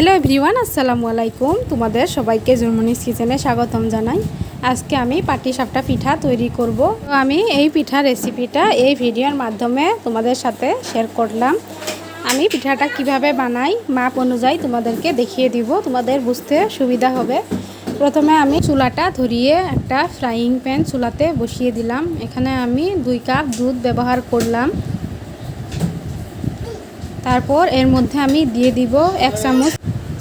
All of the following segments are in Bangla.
হ্যালো এভরিওয়ান আসসালামু আলাইকুম তোমাদের সবাইকে জুরমনিস কিচেনে স্বাগতম জানাই। আজকে আমি পাটি সাপটা পিঠা তৈরি করব। আমি এই পিঠা রেসিপিটা এই ভিডিওর মাধ্যমে তোমাদের সাথে শেয়ার করলাম। আমি পিঠাটা কীভাবে বানাই, মাপ অনুযায়ী তোমাদেরকে দেখিয়ে দিব। তোমাদের বুঝতে সুবিধা হবে। প্রথমে আমি চুলাটা ধরিয়ে একটা ফ্রাইং প্যান চুলাতে বসিয়ে দিলাম। এখানে আমি দুই কাপ দুধ ব্যবহার করলাম। তারপর এর মধ্যে আমি দিয়ে দিব এক চামচ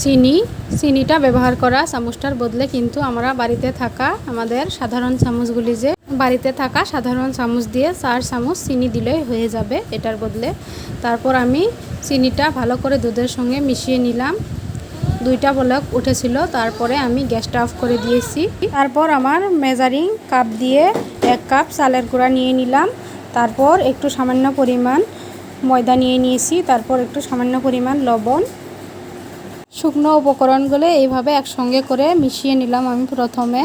চিনি, চিনিটা ব্যবহার করা চামচটার বদলে কিন্তু আমরা বাড়িতে থাকা আমাদের সাধারণ চামচগুলি যে, বাড়িতে থাকা সাধারণ চামচ দিয়ে চার চামচ চিনি দিলেই হয়ে যাবে এটার বদলে। তারপর আমি চিনিটা ভালো করে দুধের সঙ্গে মিশিয়ে নিলাম। দুইটা বলক উঠেছিল, তারপরে আমি গ্যাসটা অফ করে দিয়েছি। তারপর আমার মেজারিং কাপ দিয়ে এক কাপ চালের গুঁড়া নিয়ে নিলাম। তারপর একটু সামান্য পরিমাণ ময়দা নিয়ে নিয়েছি। তারপর একটু সামান্য পরিমাণ লবণ শুকনো উপকরণগুলো এইভাবে একসঙ্গে করে মিশিয়ে নিলাম আমি প্রথমে।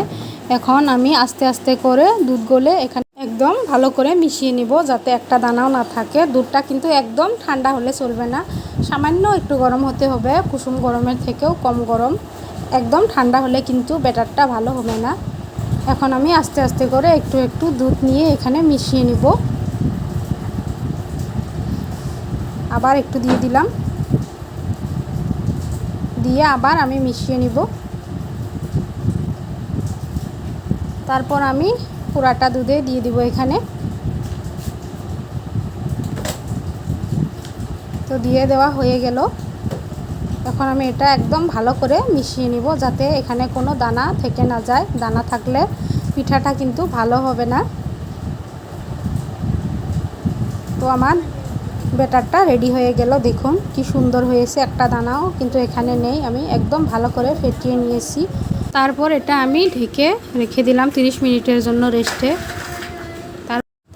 এখন আমি আস্তে আস্তে করে দুধ গলে এখানে একদম ভালো করে মিশিয়ে নিব যাতে একটা দানাও না থাকে। দুধটা কিন্তু একদম ঠান্ডা হলে চলবে না। সামান্য একটু গরম হতে হবে, কুসুম গরমের থেকেও কম গরম। একদম ঠান্ডা হলে কিন্তু ব্যাটারটা ভালো হবে না। এখন আমি আস্তে আস্তে করে একটু একটু দুধ নিয়ে এখানে মিশিয়ে নিব। আবার একটু দিয়ে দিলাম। দিয়ে আবার আমি মিশিয়ে নিব। তারপর আমি পুরাটা দুধে দিয়ে দিব এখানে। তো দিয়ে দেওয়া হয়ে গেল। এখন আমি এটা একদম ভালো করে মিশিয়ে নিব যাতে এখানে কোনো দানা থেকে না যায়। দানা থাকলে পিঠাটা কিন্তু ভালো হবে না। তো আমার ব্যাটারটা রেডি হয়ে গেল, দেখুন কি সুন্দর হয়েছে একটা দানাও, কিন্তু এখানে নেই। আমি একদম ভালো করে ফেটিয়ে নিয়েছি। তারপর এটা আমি ঢেকে রেখে দিলাম 30 মিনিটের জন্য রেস্টে।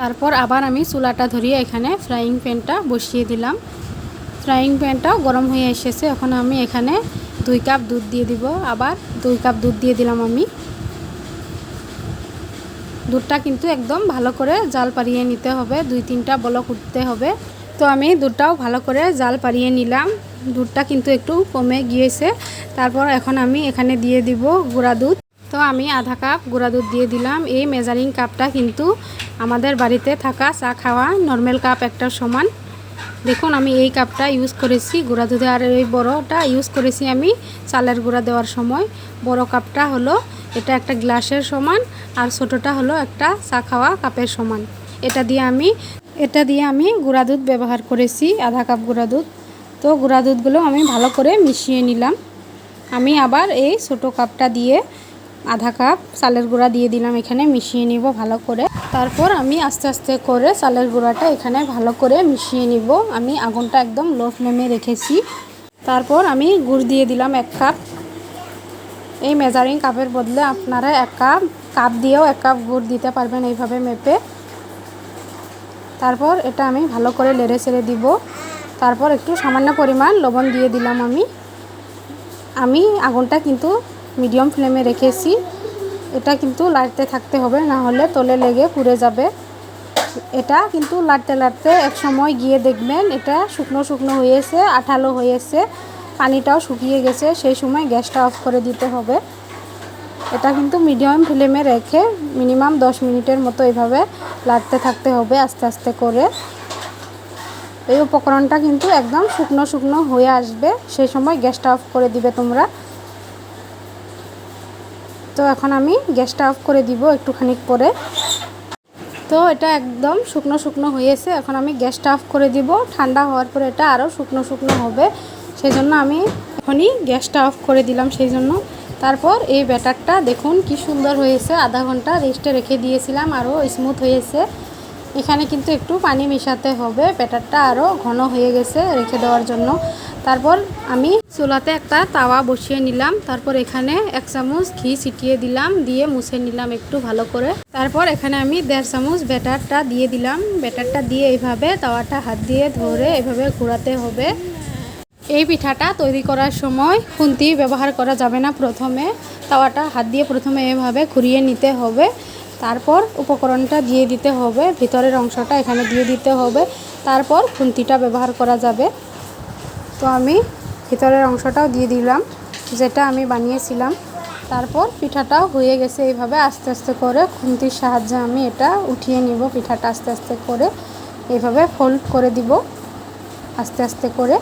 তারপর আবার আমি চুলাটা ধরিয়ে এখানে ফ্রাইং প্যানটা বসিয়ে দিলাম। ফ্রাইং প্যানটাও গরম হয়ে এসেছে, এখন আমি এখানে দুই কাপ দুধ দিয়ে দিব। আবার দুই কাপ দুধ দিয়ে দিলাম আমি। দুধটা কিন্তু একদম ভালো করে জাল পারিয়ে নিতে হবে, দুই তিনটা বলক উঠতে হবে। তো আমি দুধটাও ভালো করে জাল পারিয়ে নিলাম। দুধটা কিন্তু একটু কমে গিয়েছে। তারপর এখন আমি এখানে দিয়ে দিব গুঁড়া দুধ। তো আমি আধা কাপ গুঁড়া দুধ দিয়ে দিলাম। এই মেজারিং কাপটা কিন্তু আমাদের বাড়িতে থাকা চা খাওয়া নর্মাল কাপ একটা সমান। দেখুন, আমি এই কাপটা ইউজ করেছি। গুঁড়া দুধে আর এই বড়টা ইউজ করেছি আমি চালের গুঁড়া দেওয়ার সময়। বড় কাপটা হলো এটা একটা গ্লাসের সমান আর ছোটোটা হলো একটা চা খাওয়া কাপের সমান। এটা দিয়ে আমি এটা দিয়ে আমি গুঁড়া দুধ ব্যবহার করেছি, আধা কাপ গুঁড়া দুধ। তো গুঁড়া দুধগুলো আমি ভালো করে মিশিয়ে নিলাম। আমি আবার এই ছোটো কাপটা দিয়ে আধা কাপ চালের গুঁড়া দিয়ে দিলাম, এখানে মিশিয়ে নিব ভালো করে। তারপর আমি আস্তে আস্তে করে চালের গুঁড়াটা এখানে ভালো করে মিশিয়ে নিব। আমি আগুনটা একদম লো ফ্লেমে রেখেছি। তারপর আমি গুড় দিয়ে দিলাম এক কাপ। এই মেজারিং কাপের বদলে আপনারা এক কাপ কাপ দিয়েও এক কাপ গুড় দিতে পারবেন এইভাবে মেপে। তারপর এটা আমি ভালো করে লেড়ে ছেড়ে দিব। তারপর একটু সামান্য পরিমাণ লবণ দিয়ে দিলাম আমি। আমি আগুনটা কিন্তু মিডিয়াম ফ্লেমে রেখেছি। এটা কিন্তু লাড়তে থাকতে হবে, না হলে তলে লেগে পুড়ে যাবে। এটা কিন্তু লাড়তে লাড়তে এক সময় গিয়ে দেখবেন এটা শুকনো শুকনো হয়েছে, আঠালো হয়েছে, পানিটাও শুকিয়ে গেছে, সেই সময় গ্যাসটা অফ করে দিতে হবে। এটা কিন্তু মিডিয়াম ফ্লেমে রেখে মিনিমাম দশ মিনিটের মতো এভাবে লাড়তে থাকতে হবে আস্তে আস্তে করে। এই উপকরণটা কিন্তু একদম শুকনো শুকনো হয়ে আসবে। সেই সময় গ্যাসটা অফ করে দিবে তোমরা। তো এখন আমি গ্যাসটা অফ করে দিব একটুখানি পরে। তো এটা একদম শুকনো শুকনো হয়েছে। এখন আমি গ্যাসটা অফ করে দিব। ঠান্ডা হওয়ার পরে এটা আরও শুকনো শুকনো হবে। সেই জন্য আমি এখনই গ্যাসটা অফ করে দিলাম। সেই জন্য তারপর এই ব্যাটারটা দেখুন কি সুন্দর হয়েছে। আধা ঘণ্টা রেস্টে রেখে দিয়েছিলাম আরও স্মুথ হয়েছে। এখানে কিন্তু একটু পানি মেশাতে হবে। ব্যাটারটা আরও ঘন হয়ে গেছে রেখে দেওয়ার জন্য। তারপর আমি চুলাতে একটা তাওয়া বসিয়ে নিলাম। তারপর এখানে এক চামচ ঘি ছিটিয়ে দিলাম, দিয়ে মুছে নিলাম একটু ভালো করে। তারপর এখানে আমি দেড় চামচ ব্যাটারটা দিয়ে দিলাম। ব্যাটারটা দিয়ে এইভাবে তাওয়াটা হাত দিয়ে ধরে এভাবে ঘোরাতে হবে। এই পিঠাটা তৈরি করার সময় খুন্তি ব্যবহার করা যাবে না প্রথমে। তাওয়াটা হাত দিয়ে প্রথমে এভাবে ঘুরিয়ে নিতে হবে। তারপর উপকরণটা দিয়ে দিতে হবে। ভিতরের অংশটা এখানে দিয়ে দিতে হবে। তারপর খুন্তিটা ব্যবহার করা যাবে। তো আমি ভিতরের অংশটাও দিয়ে দিলাম, যেটা আমি বানিয়েছিলাম। তারপর পিঠাটাও হয়ে গেছে এইভাবে আস্তে আস্তে করে। খুন্তির সাহায্যে আমি এটা উঠিয়ে নিব পিঠাটা আস্তে আস্তে করে। এইভাবে ফোল্ড করে দিব, আস্তে আস্তে করে।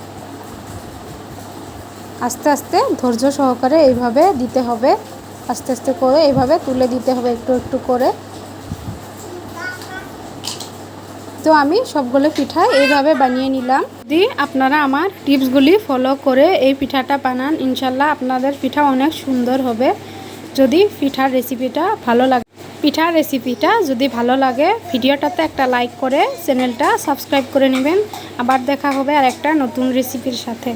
আস্তে আস্তে ধৈর্য সহকারে এইভাবে দিতে হবে। আস্তে আস্তে করে এইভাবে তুলে দিতে হবে একটু একটু করে। তো আমি সবগুলো পিঠা এইভাবে বানিয়ে নিলাম। যদি আপনারা আমার টিপসগুলি ফলো করে এই পিঠাটা বানান, ইনশাল্লাহ আপনাদের পিঠা অনেক সুন্দর হবে। যদি পিঠার রেসিপিটা ভালো লাগে, পিঠার রেসিপিটা যদি ভালো লাগে, ভিডিওটাতে একটা লাইক করে চ্যানেলটা সাবস্ক্রাইব করে নেবেন। আবার দেখা হবে আর একটা নতুন রেসিপির সাথে।